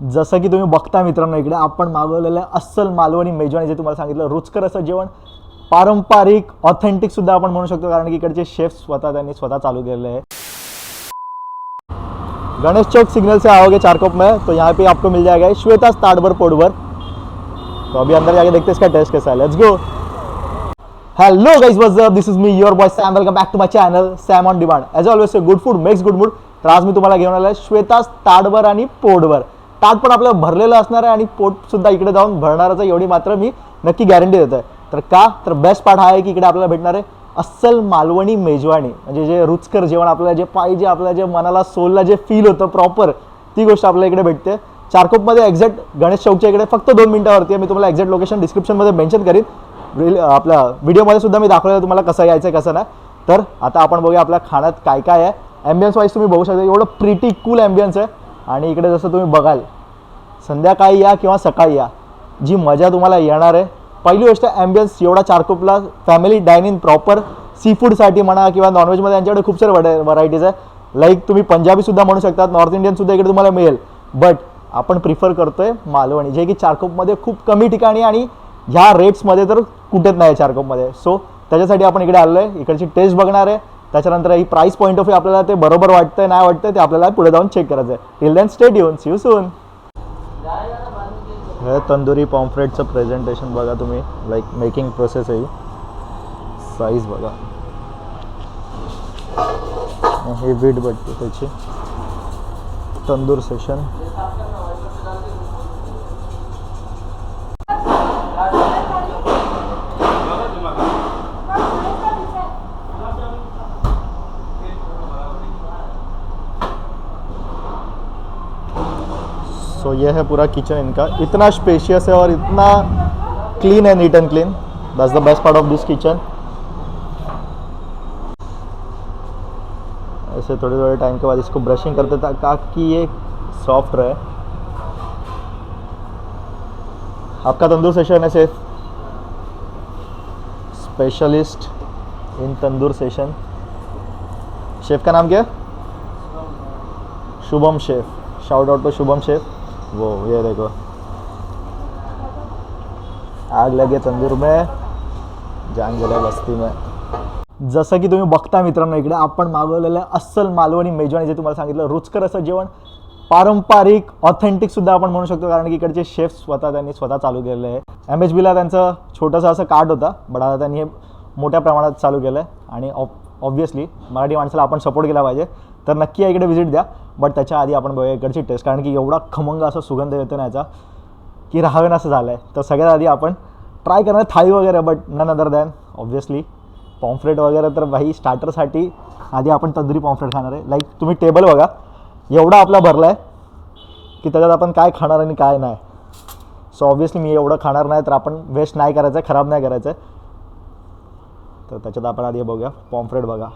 जसं की तुम्ही बघता मित्रांनो इकडे आपण मागवलेलं अस्सल मालवणी मेजवानी जे तुम्हाला सांगितलं रुचकर असं जेवण पारंपरिक ऑथेंटिक सुद्धा आपण म्हणू शकतो कारण की इकडचे शेफ स्वतः त्यांनी स्वतः चालू केलेले आहे. गणेश चौक सिग्नल से आओगे चारकोप में तो यहाँ पे आपको मिल जाएगा श्वेता ताड़बर पोडवर तो अभी अंदर जाके देखते हैं इसका टेस्ट कैसा है. Let's go hello guys what's up this is me your boy Sam welcome back to my channel Sam on demand as always good food makes good mood तर आज मी तुम्हाला घेऊन आलो आहे श्वेतास ताडवर आणि पोडवर ताट पण आपलं भरलेलं असणार आहे आणि पोट सुद्धा इकडे जाऊन भरणारच आहे एवढी मात्र मी नक्की गॅरंटी देत आहे तर का? तर बेस्ट पार्ट हा आहे की इकडे आपल्याला भेटणार आहे अस्सल मालवणी मेजवानी. म्हणजे जे रुचकर जेवण आपल्याला जे पाहिजे आपल्या जे मनाला सोलला जे फील होतं प्रॉपर ती गोष्ट आपल्याला इकडे भेटते. चारकोपमध्ये एक्झॅक्ट गणेश चौकच्या इकडे फक्त दोन मिनिटावरती आहे. मी तुम्हाला एक्झॅक्ट लोकेशन डिस्क्रिप्शनमध्ये मेन्शन करीन. रील आपल्या व्हिडिओमध्ये सुद्धा मी दाखवलं तुम्हाला कसं यायचं आहे कसं नाही. तर आता आपण बघूया आपल्या खाण्यात काय काय आहे. ॲम्बियन्स वाईज तुम्ही बघू शकता एवढं प्रिटी कूल ॲम्बियन्स आहे. आणि इकडे जसं तुम्ही बघाल संध्याकाळी या किंवा सकाळी या जी मजा तुम्हाला येणार आहे. पहिली गोष्ट ॲम्बियन्स एवढा चारकोपला फॅमिली डायनिंग प्रॉपर सी फूडसाठी म्हणा किंवा नॉनव्हेजमध्ये यांच्याकडे खूप सारे व्हरायटीज आहे. लाईक तुम्ही पंजाबीसुद्धा म्हणू शकतात नॉर्थ इंडियनसुद्धा इकडे तुम्हाला मिळेल. बट आपण प्रिफर करतो आहे मालवणी जे की चारकोपमध्ये खूप कमी ठिकाणी आणि ह्या रेट्समध्ये तर कुठेच नाही आहे चारकोपमध्ये. सो त्याच्यासाठी आपण इकडे आलो आहे इकडची टेस्ट बघणार आहे. त्याच्यानंतर ही प्राईस पॉईंट ऑफ व्ह्यू आपल्याला ते बरोबर वाटतंय नाही वाटतंय ते आपल्याला पुढे जाऊन चेक करायचं आहे टिल दॅन स्टेट येऊन सी यू सून हे तंदुरी पॉम्फ्रेटचं प्रेझेंटेशन बघा तुम्ही. लाईक मेकिंग प्रोसेस आहे साईज बघा. हे वीट बटते त्याची. तंदूर सेशन ये है पूरा किचन इनका। इतना स्पेशियस है और इतना क्लीन है neat and clean that's the best part of this kitchen ऐसे थोड़े थोड़े टाइम के बाद इसको ब्रशिंग करते था ताकि ये सॉफ्ट रहे। आपका तंदूर सेशन है chef specialist in tandoor session chef का नाम क्या Shubham chef. Shout out to Shubham chef. वो ये देखो आग लगे तंदूर में जान गेल्या बस्ती में। जसं की तुम्ही बघता मित्रांनो इकडे आपण मागवलेलं अस्सल मालवणी मेजवानी जे तुम्हाला सांगितलं रुचकर असं जेवण पारंपरिक ऑथेंटिक सुद्धा आपण म्हणू शकतो कारण की इकडचे शेफ स्वतः त्यांनी स्वतः चालू केलेलं आहे. एम एच बीला त्यांचं छोटंसं असं कार्ड होता बट आता त्यांनी हे मोठ्या प्रमाणात चालू केलं आहे आणि ऑब्व्हियसली मराठी माणसाला आपण सपोर्ट केला पाहिजे. तर नक्की या इकडे व्हिजिट द्या. बट त्याच्या आधी आपण बघूया इकडची टेस्ट कारण की एवढा खमंग असा सुगंध येतो ना याचा की राहावेन असं झालं आहे तर सगळ्यात आधी आपण ट्राय करणार थाळी वगैरे but none other than obviously pomfret वगैरे तर भाई स्टार्टरसाठी आधी आपण तंदुरी पॉम्फ्रेट खाणार आहे. लाईक तुम्ही टेबल बघा. एवढा आपला भरला आहे की त्याच्यात आपण काय खाणार आणि काय नाही. सो ऑब्व्हियसली मी एवढं खाणार नाही तर आपण वेस्ट नाही करायचं आहे खराब नाही करायचं. आहे तर त्याच्यात आपण आधी बघूया पॉम्फ्रेट बघा.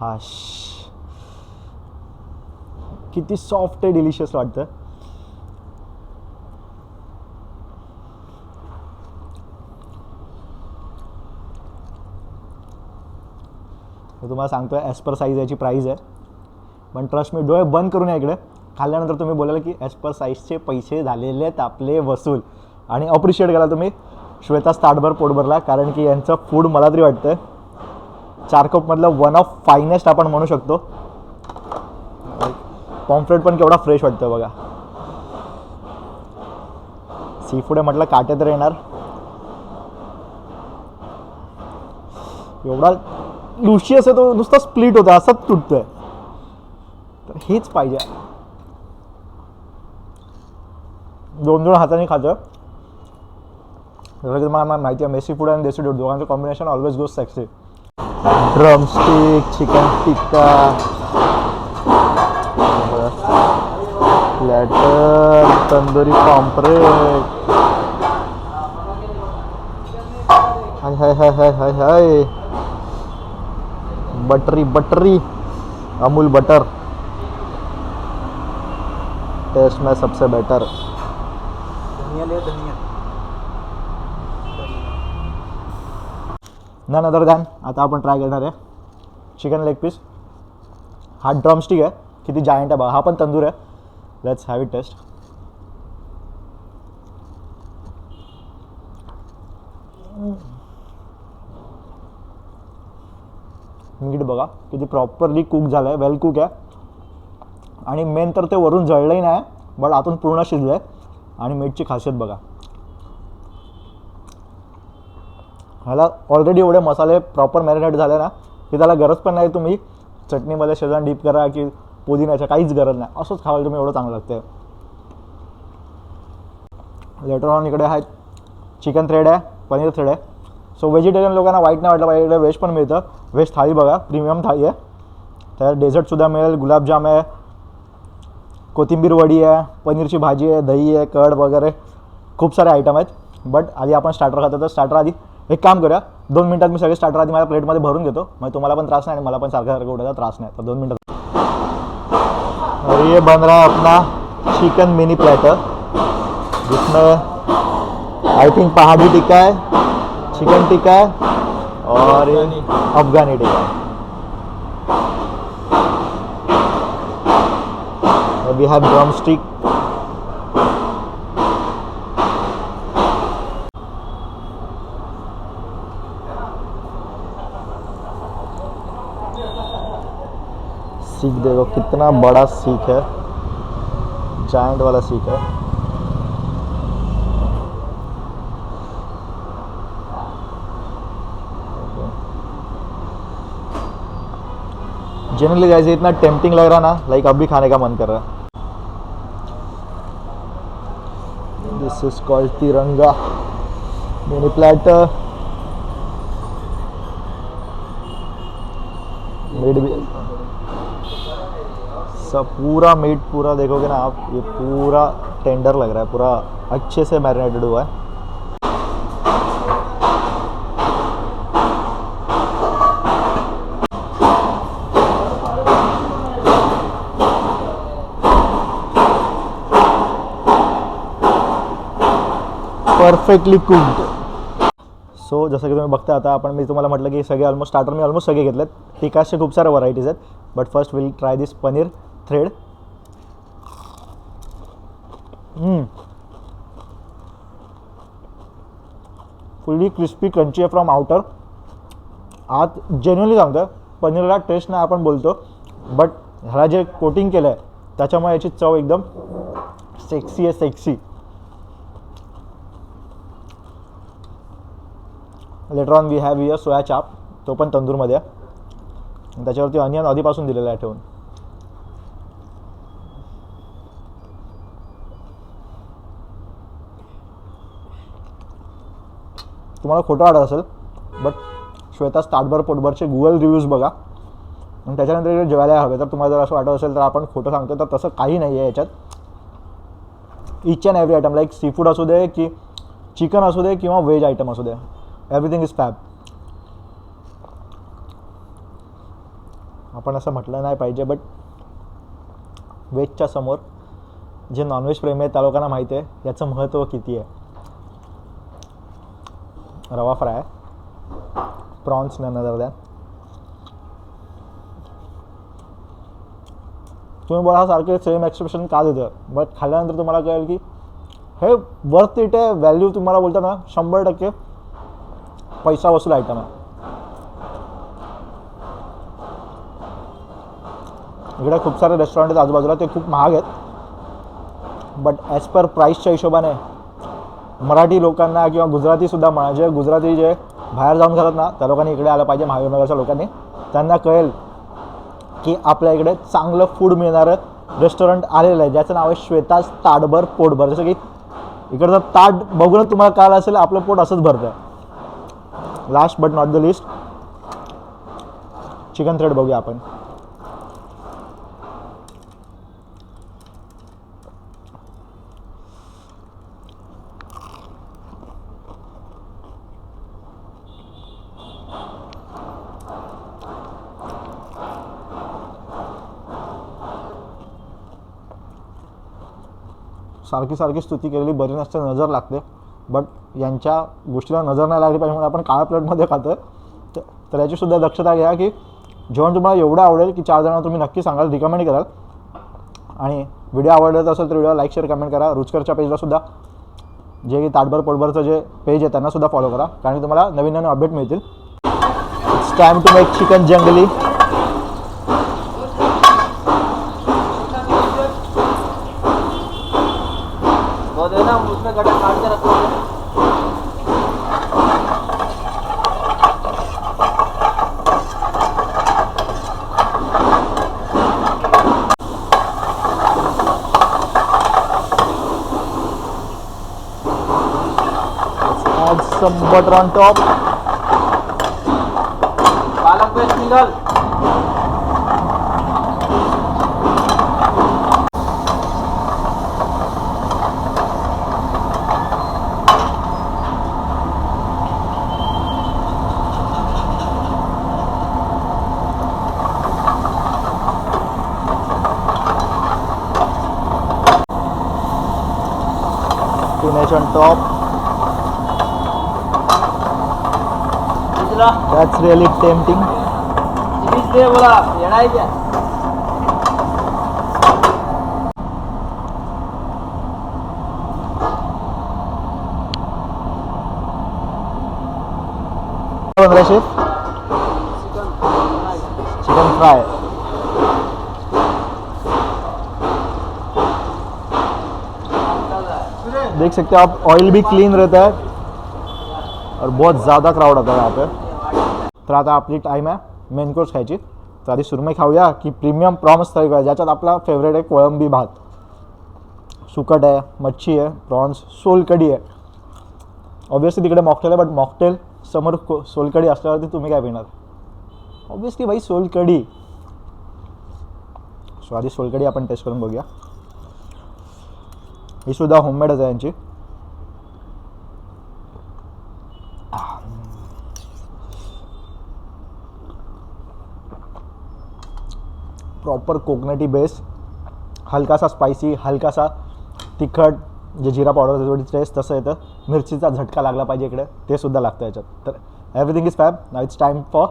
हाश. किती सॉफ्ट आहे डिलिशियस वाटतं. मी तुम्हाला सांगतो आहे ॲज पर साईज याची प्राईज आहे. पण ट्रस्ट मी डोळे बंद करून या इकडे. खाल्ल्यानंतर तुम्ही बोलाल की ॲज पर साईजचे पैसे झालेले आहेत आपले वसूल. आणि अप्रिशिएट करा तुम्ही. श्वेता स्टार्टभर पोटभरला कारण की यांचं फूड मला तरी वाटतं चारकोपमधलं वन ऑफ फायनेस्ट आपण म्हणू शकतो. पॉम्फ्रेट पण केवढा फ्रेश वाटतो बघा. सी फूड आहे म्हटलं काटे तर येणार. एवढा लुशियस आहे तो नुसता स्प्लिट होता असंच तुटतोय. तर हेच पाहिजे. दोन दोन हाताने खातं जसं की तुम्हाला माहिती आहे मेसी फूड आणि देसी फूड दोघांचं combination always goes sexy drumstick chicken tikka platter tandoori pomfret हाय हाय हाय हाय हाय हाय buttery buttery Amul butter taste में सबसे बेटर धनिया ले धनिया। नन अदर दॅन आता आपण ट्राय करणार आहे. चिकन लेग पीस हा ड्रमस्टिक आहे. किती जायंट आहे बघा. हा पण तंदूर आहे. लेट्स हॅव इट टेस्ट मीठ बघा. किती प्रॉपरली कुक झालं आहे वेल कुक आहे. आणि मेन तर ते वरून जळलंही नाही बट आतून पूर्ण शिजलं आहे आणि मीठची खासियत बघा. ह्याला ऑलरेडी एवढे मसाले प्रॉपर मॅरिनेट झाले ना की त्याला गरज पण नाही तुम्ही चटणीमध्ये शेजान डीप करा की पुदिन्याच्या काहीच गरज नाही. असंच खावायला तुम्ही एवढं चांगलं लागतं लेटर ऑन इकडे आहेत चिकन थ्रेड आहे पनीर थ्रेड आहे. सो व्हेजिटेरियन लोकांना वाईट नाही वाटलं पाहिजे इकडे व्हेज पण मिळतं. व्हेज थाळी बघा प्रीमियम थाळी आहे. त्यात डेझर्टसुद्धा मिळेल गुलाबजाम आहे कोथिंबीर वडी आहे पनीरची भाजी आहे दही आहे कड वगैरे. खूप सारे आयटम आहेत. बट आधी आपण स्टार्टर खातो तर स्टार्टर आधी एक काम करूया दोन मिनटात मी सगळे स्टार्टर आधी माझ्या प्लेटमध्ये भरून घेतो. मग तुम्हाला पण त्रास नाही आणि मला पण सारखं सारखं उठायचा त्रास नाही. तर दोन मिनटात और ये बन रहा अपना चिकन मिनी प्लेटर जिसमें आई थिंक पहाड़ी टिक्का है चिकन टिक्का है और अफगानी. टिक्का है। वी हैव ड्रम स्टिक सीख देखो, कितना बड़ा सीख है। जाइंट वाला सीख है। जनरली गाइस इतना टेम्पटिंग लग रहा ना लाइक अब भी खाने का मन कर रहा है। This is called Tiranga. Mini platter meat भी सब पूरा मीट पूरा देखोगे ना आप, ये पूरा टेंडर लग रहा है, पूरा अच्छे से मैरिनेटेड हुआ है। परफेक्टली कुक्ड सो जसं की तुम्ही बघता आता आपण मी तुम्हाला म्हटलं की सगळे ऑलमोस्ट स्टार्टर मी ऑलमोस्ट सगळे घेतलेत. टिकाचे खूप सारे व्हरायटीज आहेत. But first will try this paneer thread fully crispy crunchy आहे फ्रॉम आउटर आत जेन्युअनली सांगतो पनीरला टेस्ट नाही आपण बोलतो बट ह्याला जे कोटिंग केलं आहे त्याच्यामुळे याची चव एकदम सेक्सी आहे sexy later on we have your soya chaap तो पण तंदूरमध्ये आहे. त्याच्यावरती अनियन आधीपासून दिलेला आहे ठेवून. तुम्हाला खोटं वाटत असेल बट श्वेता ताटभर पोटभरचे गुगल रिव्ह्यूज बघा. आणि त्याच्यानंतर जेवायला हवे. तर तुम्हाला जर असं वाटत असेल तर आपण खोटं सांगतो तर तसं काही नाही आहे याच्यात. Each and every item like seafood असू दे की चिकन असू दे किंवा व्हेज आयटम असू दे. एव्हरीथिंग इज फॅब आपण असं म्हटलं नाही पाहिजे बट व्हेजच्या समोर जे नॉनव्हेज प्रेमी आहेत त्या लोकांना माहिती आहे याचं महत्त्व किती आहे. रवा फ्राय प्रॉन्स नंतर द्या. तुम्ही बघा सारखे सेम एक्सप्रेशन का देतं बट खाल्ल्यानंतर तुम्हाला कळेल की हे वर्थ इट आहे व्हॅल्यू तुम्हाला बोलता ना शंभर टक्के पैसा वसूल आयटम आहे. इकडे खूप सारे रेस्टॉरंट आहेत आजूबाजूला ते खूप महाग आहेत. बट ॲज पर प्राईसच्या हिशोबाने मराठी लोकांना किंवा गुजरातीसुद्धा म्हणा जे गुजराती जे बाहेर जाऊन खातात ना त्या लोकांनी इकडे आलं पाहिजे महाविनगरच्या लोकांनी. त्यांना कळेल की आपल्या इकडे चांगलं फूड मिळणारं रेस्टॉरंट आलेलं आहे. ज्याचं नाव आहे श्वेताज ताटभर पोटभर. जसं की इकडचं ताट बघूनच तुम्हाला कळालं असेल आपलं पोट असंच भरतं आहे last but not the list chicken thread बघूया आपण. सारखी सारखी स्तुती केलेली बरी नसते नजर लागते. बट यांच्या गोष्टीला नजर नाही लागली पाहिजे म्हणून आपण काळ्या प्लेटमध्ये खातो तर याचीसुद्धा दक्षता घ्या की जेवण तुम्हाला एवढं आवडेल की चार जणांना तुम्ही नक्की सांगाल रिकमेंड कराल. आणि व्हिडिओ आवडत असेल तर व्हिडिओ लाईक शेअर कमेंट करा. रुचकरच्या पेजलासुद्धा जे जे ताटभर पोटभरचं जे पेज आहे त्यांनासुद्धा फॉलो करा. कारण तुम्हाला नवीन नवीन अपडेट मिळतील. It's time to make chicken जंगली वो देना उसमें गड्ढा काट के रखो add some butter on top. Palak paste combination top. That's really tempting. Chicken fry देख सकते हो आप ऑयल भी क्लीन रहता है और बहुत ज़्यादा क्राउड आता है यहाँ पे। तर आता आपली टाईम आहे मेन कोर्स खायची तर आधी सुरमई खाऊया की प्रीमियम प्रॉन्स थाळी खाऊया ज्याच्यात आपला फेवरेट आहे कोळंबी भात। सुकट आहे मच्छी आहे प्रॉन्स सोलकढी आहे ऑब्विसली तिकडे मॉकटेल आहे बट मॉकटेल समोर को- सोलकढी असल्यावरती तुम्ही काय पिणार? ऑब्विसली भाई सोलकढी. सो आधी सोलकढी आपण टेस्ट करून बघूया. ही सुद्धा होममेडच आहे यांची. प्रॉपर कोकनटी बेस हलकासा स्पायसी हलकासा तिखट जे जिरा पावडर थोडी टेस्ट तसं येतं. मिरचीचा झटका लागला पाहिजे इकडे ते सुद्धा लागतं याच्यात. तर everything is fab now it's time for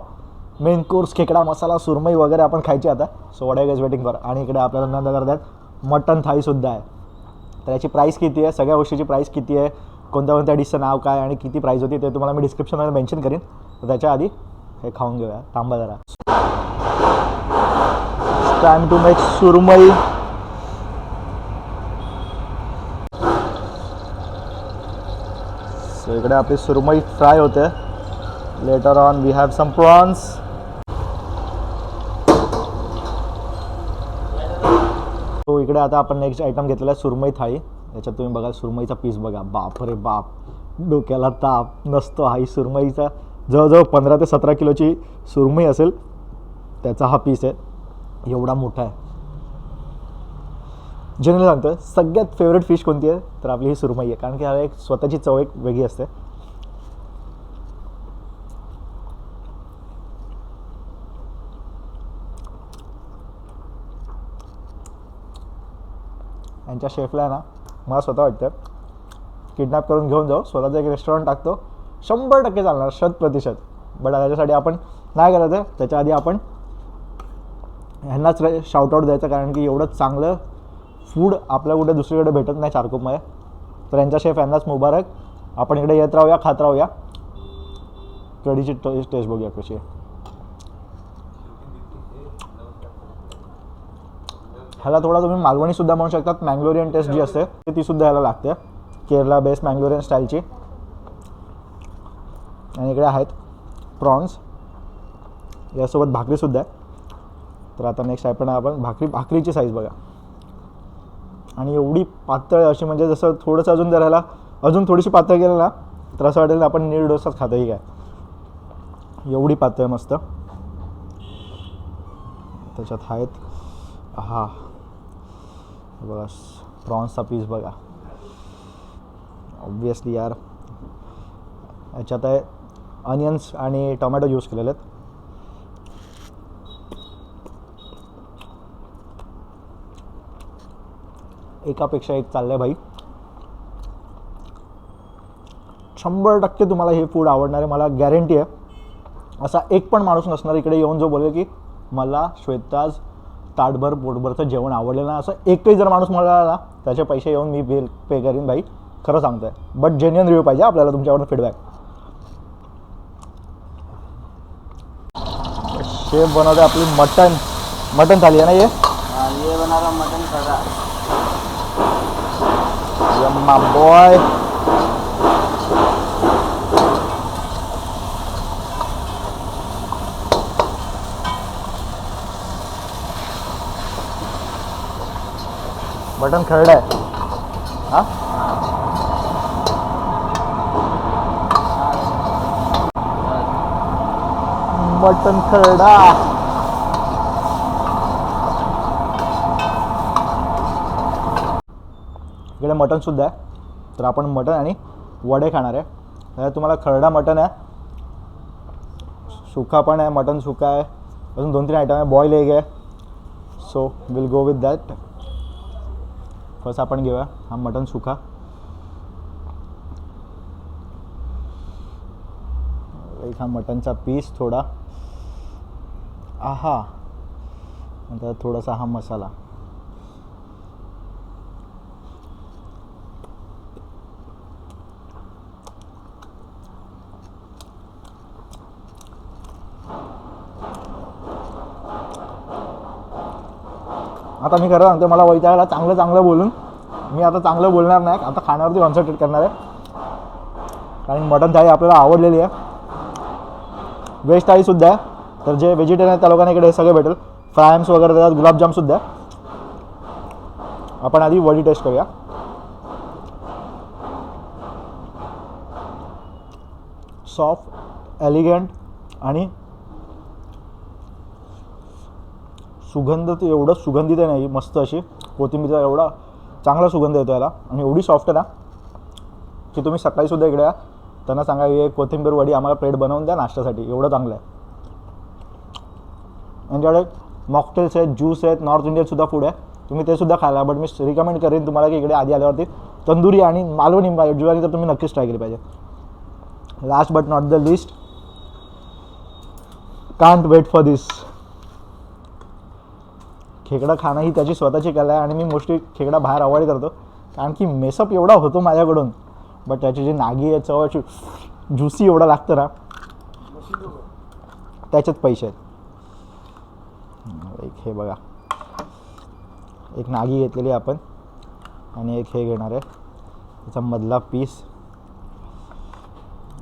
main course खेकडा मसाला सुरमई वगैरे आपण खायची आता. So what I is waiting for आणि इकडे आपल्याला नंतर करतात मटन थाळीसुद्धा आहे. तर याची प्राईस किती आहे? सगळ्या गोष्टीची प्राईस किती आहे? कोणत्या कोणत्या डिशचं नाव काय आणि किती प्राईस होती ते तुम्हाला मी डिस्क्रिप्शनमध्ये मेन्शन करीन. तर त्याच्या आधी हे खाऊन घेऊया. थांबा जरा. टाइम टू मेक सुरमई सो इकडे आपली सुरमई फ्राय होते. Later on we have some prawns तो इकडे आता आपण नेक्स्ट आयटम घेतलेला आहे सुरमई थाळी. याच्यात तुम्ही बघा सुरमईचा पीस बघा. बाप रे बाप. डोक्याला ताप नसतो हा. ही सुरमईचा जवळजवळ पंधरा ते सतरा किलोची सुरमई असेल त्याचा हा पीस आहे. एवढा मोठा आहे. जनरली सांगतो सगळ्यात फेवरेट फिश कोणती आहे? तर आपली ही सुरमई आहे. कारण की हा एक स्वतःची चव एक वेगळी असते. त्यांच्या शेफला आहे ना मला स्वतः वाटतं किडनॅप करून घेऊन जाऊ स्वतःचं एक रेस्टॉरंट टाकतो. शंभर टक्के चालणार शत प्रतिशत. बट त्याच्यासाठी आपण नाही करायचं त्याच्या आधी आपण ह्यांनाच शाउटआउट द्यायचं कारण की एवढं चांगलं फूड आपल्या कुठे दुसरीकडे भेटत नाही चारकोपमध्ये. तर यांच्या शेफ यांनाच मुबारक. आपण इकडे येत राहूया खात राहूया. कढीची टेस्ट टेस्ट बघूया कशी आहे. ह्याला थोडा तुम्ही मालवणी सुद्धा म्हणू शकतात मँग्लोरियन टेस्ट जी असते ती ती सुद्धा ह्याला लागते. केरला बेस्ट मँग्लोरियन स्टाईलची. आणि इकडे आहेत प्रॉन्स. यासोबत भाकरीसुद्धा आहे. तर आता नेक्स्ट आपण आपण भाकरी भाकरीची साईज बघा. आणि एवढी पातळ अशी म्हणजे जसं थोडंसं अजून जर ह्याला अजून थोडीशी पातळ केलं ना तर असं वाटेल आपण नीड डोसाच खातोही काय एवढी पातळ मस्त. त्याच्यात आहेत हां. बघा प्रॉन्सचा पीस बघा. ऑब्वियसली यार याच्यात आहे अनियन्स आणि टोमॅटो यूज केलेले आहेत. एकापेक्षा एक चाललंय भाई. शंभर टक्के तुम्हाला हे फूड आवडणार आहे मला गॅरंटी आहे. असा एक पण माणूस नसणार इकडे येऊन जो बोलेल की मला श्वेताज ताटभर पोटभरचं जेवण आवडलेलं नाही असं एकही जर माणूस मला ना त्याचे पैसे येऊन मी बिल पे करीन भाई. खरं सांगतोय. बट जेन्युअन रिव्ह्यू पाहिजे आपल्याला तुमच्याकडून फीडबॅक शेफ बनवते आपली मटन मटन थाली आहे ना ये हाँ ये बना रहा मटन बॉय बटन खरड आहे हा? मटन खरडा इकडे मटन सुद्धा आहे. तर आपण मटन आणि वडे खाणार आहे. त्याच्यात तुम्हाला खरडा मटन आहे. सुका पण आहे मटन सुका आहे. अजून दोन तीन आयटम आहे. बॉईल एग आहे. So will go with that first आपण घेऊया. हा मटन सुका. एक हा मटनचा पीस थोडा. आहा. आता थोडासा हा मसाला. आता मी खरं सांगतो मला वैतागाला चांगलं चांगलं बोलून. मी आता चांगलं बोलणार नाही आता खाण्यावरती कॉन्सन्ट्रेट करणार आहे. कारण मटन थाळी आपल्याला आवडलेली आहे. व्हेज थाळीसुद्धा आहे. तर जे व्हेजिटेरियन आहेत त्या लोकांना इकडे हे सगळं भेटेल. फ्रायम्स वगैरे देतात गुलाबजामसुद्धा आहे. आपण आधी वडी टेस्ट करूया. सॉफ्ट एलिगंट आणि सुगंध तर एवढं सुगंधित आहे नाही मस्त अशी कोथिंबीरचा एवढा चांगला सुगंध येतो याला. आणि एवढी सॉफ्ट आहे ना की तुम्ही सकाळीसुद्धा इकडे या. त्यांना सांगा हे कोथिंबीर वडी आम्हाला प्लेट बनवून द्या नाश्त्यासाठी एवढं चांगलं आहे. यांच्याकडे मॉकटेल्स आहेत ज्यूस आहेत नॉर्थ इंडियनसुद्धा फूड आहे. तुम्ही ते सुद्धा खायला बट मी रिकमेंड करेन तुम्हाला की इकडे आधी आल्यावरती तंदुरी आणि मालवणी ज्वारी तर तुम्ही नक्कीच ट्राय केली पाहिजे. Last but not the list can't wait for this खेकडा खाणं ही त्याची स्वतःची कला आहे आणि मी मोस्टली खेकडा बाहेर अवॉइड करतो. कारण की मेसअप एवढा होतो माझ्याकडून. बट त्याची जी नागी आहे चव ज्युसी एवढा लागतं ना. त्याच्यात पैसे आहेत. एक हे बघा. एक नागी घेतलेली आपण. आणि एक हे घेणार आहे. त्याचा मधला पीस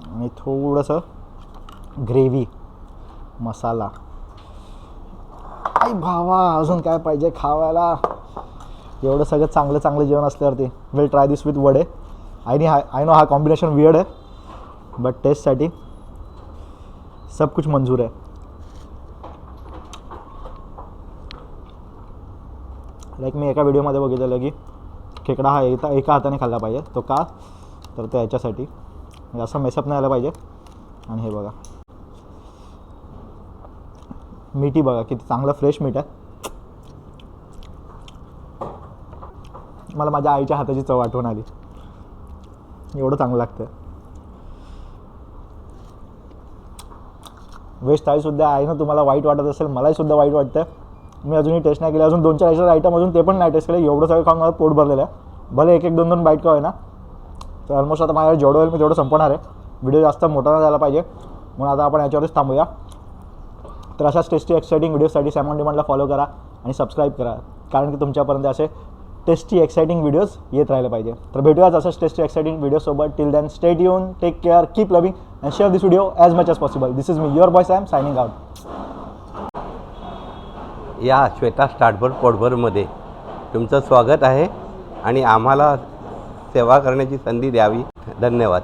आणि थोडंसं ग्रेव्ही मसाला. काय भावा अजून काय पाहिजे खावायला? एवढं सगळं चांगलं चांगलं जेवण असल्यावरती. विल ट्राय दिस विथ वडे. आय नी हा आय नो हा कॉम्बिनेशन वियर्ड आहे बट टेस्टसाठी सब कुछ मंजूर आहे. लाईक मी एका व्हिडिओमध्ये बघितलेलं की खेकडा हा एका एका हाताने खाल्ला पाहिजे. तो का? तर तो याच्यासाठी. म्हणजे असं मेसअप नाही आलं पाहिजे. आणि हे बघा. मीठी बघा किती चांगलं फ्रेश मीठ आहे. मला माझ्या आईच्या हाताची चव आठवण आली. एवढं चांगलं लागतं व्हेज थाळीसुद्धा आहे ना तुम्हाला वाईट वाटत असेल मलाही सुद्धा वाईट वाटतं मी अजूनही टेस्ट नाही केली अजून दोन चार एक्स्ट्रा आयटम अजून ते पण नाही टेस्ट केलं एवढं सगळं खाऊन मला पोट भरलेलं आहे. भले एक एक दोन दोन बाईट का होईना तर ऑलमोस्ट आता माझ्याकडे जेवढं होईल मी तेवढं संपवणार आहे. व्हिडिओ जास्त मोठा नाही झाला पाहिजे. म्हणून आता आपण याच्यावरच थांबूया. तर अशाच टेस्टी एक्सायटिंग व्हिडिओसाठी सॅमॉन डिमांडला फॉलो करा आणि सबस्क्राईब करा. कारण की तुमच्यापर्यंत असे टेस्टी एक्सायटिंग व्हिडिओज येत राहिले पाहिजे. तर भेटूयाच असंच टेस्टी एक्साइटिंग व्हिडिओसोबत टिल दॅन स्टेट येऊन take care keep loving and share this video as much as possible this is me your boy Sam signing out या श्वेता स्टार्टभर पोटभरमध्ये तुमचं स्वागत आहे आणि आम्हाला सेवा करण्याची संधी द्यावी. धन्यवाद.